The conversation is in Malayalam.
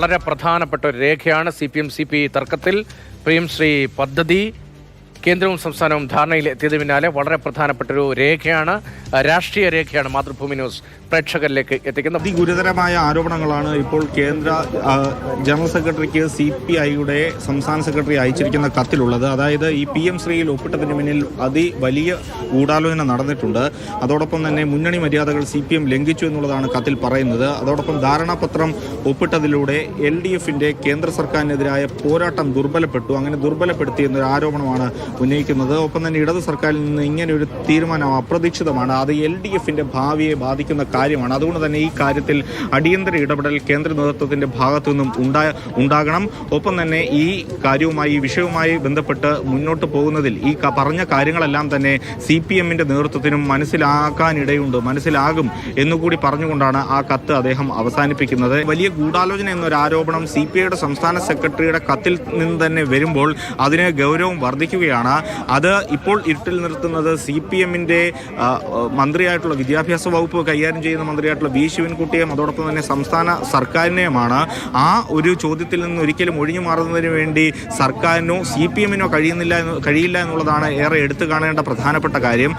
വളരെ പ്രധാനപ്പെട്ട ഒരു രേഖയാണ് C P M C P തർക്കത്തിൽ. പ്രിയം ശ്രീ പദ്ധതി കേന്ദ്രവും സംസ്ഥാനവും ധാരണയിൽ എത്തിയത് പിന്നാലെ വളരെ പ്രധാനപ്പെട്ട ഒരു രേഖയാണ് രാഷ്ട്രീയ രേഖയാണ് മാതൃഭൂമി ന്യൂസ് പ്രേക്ഷകരിലേക്ക് എത്തിക്കുന്നത്. ഗുരുതരമായ ആരോപണങ്ങളാണ് ഇപ്പോൾ കേന്ദ്ര ജനറൽ സെക്രട്ടറിക്ക് സി പി ഐയുടെ സംസ്ഥാന സെക്രട്ടറി അയച്ചിരിക്കുന്ന കത്തിലുള്ളത്. അതായത് ഈ പി എം ശ്രീയിൽ ഒപ്പിട്ടതിന് മുന്നിൽ അതി വലിയ ഗൂഢാലോചന നടന്നിട്ടുണ്ട്. അതോടൊപ്പം തന്നെ മുന്നണി മര്യാദകൾ സി പി എം ലംഘിച്ചു എന്നുള്ളതാണ് കത്തിൽ പറയുന്നത്. അതോടൊപ്പം ധാരണാപത്രം ഒപ്പിട്ടതിലൂടെ എൽ ഡി എഫിന്റെ കേന്ദ്ര സർക്കാരിനെതിരായ പോരാട്ടം ദുർബലപ്പെട്ടു. അങ്ങനെ ദുർബലപ്പെടുത്തിയെന്നൊരു ആരോപണമാണ് ഉന്നയിക്കുന്നത്. ഒപ്പം തന്നെ ഇടത് സർക്കാരിൽ നിന്ന് ഇങ്ങനെ ഒരു തീരുമാനം അപ്രതീക്ഷിതമാണ്. അത് എൽ ഡി എഫിന്റെ ഭാവിയെ ബാധിക്കുന്ന കാര്യമാണ്. അതുകൊണ്ട് തന്നെ ഈ കാര്യത്തിൽ അടിയന്തര ഇടപെടൽ കേന്ദ്ര നേതൃത്വത്തിന്റെ ഭാഗത്തു നിന്നും ഉണ്ടാ ഉണ്ടാകണം. ഒപ്പം തന്നെ ഈ കാര്യവുമായി വിഷയവുമായി ബന്ധപ്പെട്ട് മുന്നോട്ട് പോകുന്നതിൽ ഈ പറഞ്ഞ കാര്യങ്ങളെല്ലാം തന്നെ സി പി എമ്മിന്റെ നേതൃത്വത്തിനും മനസ്സിലാക്കാനിടയുണ്ട്. മനസ്സിലാകും എന്നുകൂടി പറഞ്ഞുകൊണ്ടാണ് ആ കത്ത് അദ്ദേഹം അവസാനിപ്പിക്കുന്നത്. വലിയ ഗൂഢാലോചന എന്നൊരു ആരോപണം സി പി ഐയുടെ സംസ്ഥാന സെക്രട്ടറിയുടെ കത്തിൽ നിന്ന് തന്നെ വരുമ്പോൾ അതിന് ഗൗരവം വർദ്ധിക്കുകയാണ്. അത് ഇപ്പോൾ ഇരുട്ടിൽ നിർത്തുന്നത് സി പി എമ്മിന്റെ മന്ത്രിയായിട്ടുള്ള വിദ്യാഭ്യാസ വകുപ്പ് കൈകാര്യം ചെയ്യുന്ന മന്ത്രിയായിട്ടുള്ള വി ശിവൻകുട്ടിയും അതോടൊപ്പം തന്നെ സംസ്ഥാന സർക്കാരിനെയുമാണ്. ആ ഒരു ചോദ്യത്തിൽ നിന്ന് ഒരിക്കലും ഒഴിഞ്ഞു മാറുന്നതിന് വേണ്ടി സർക്കാരിനോ സി പി എമ്മിനോ കഴിയുന്നില്ല കഴിയില്ല എന്നുള്ളതാണ് ഏറെ എടുത്തു കാണേണ്ട പ്രധാനപ്പെട്ട കാര്യം.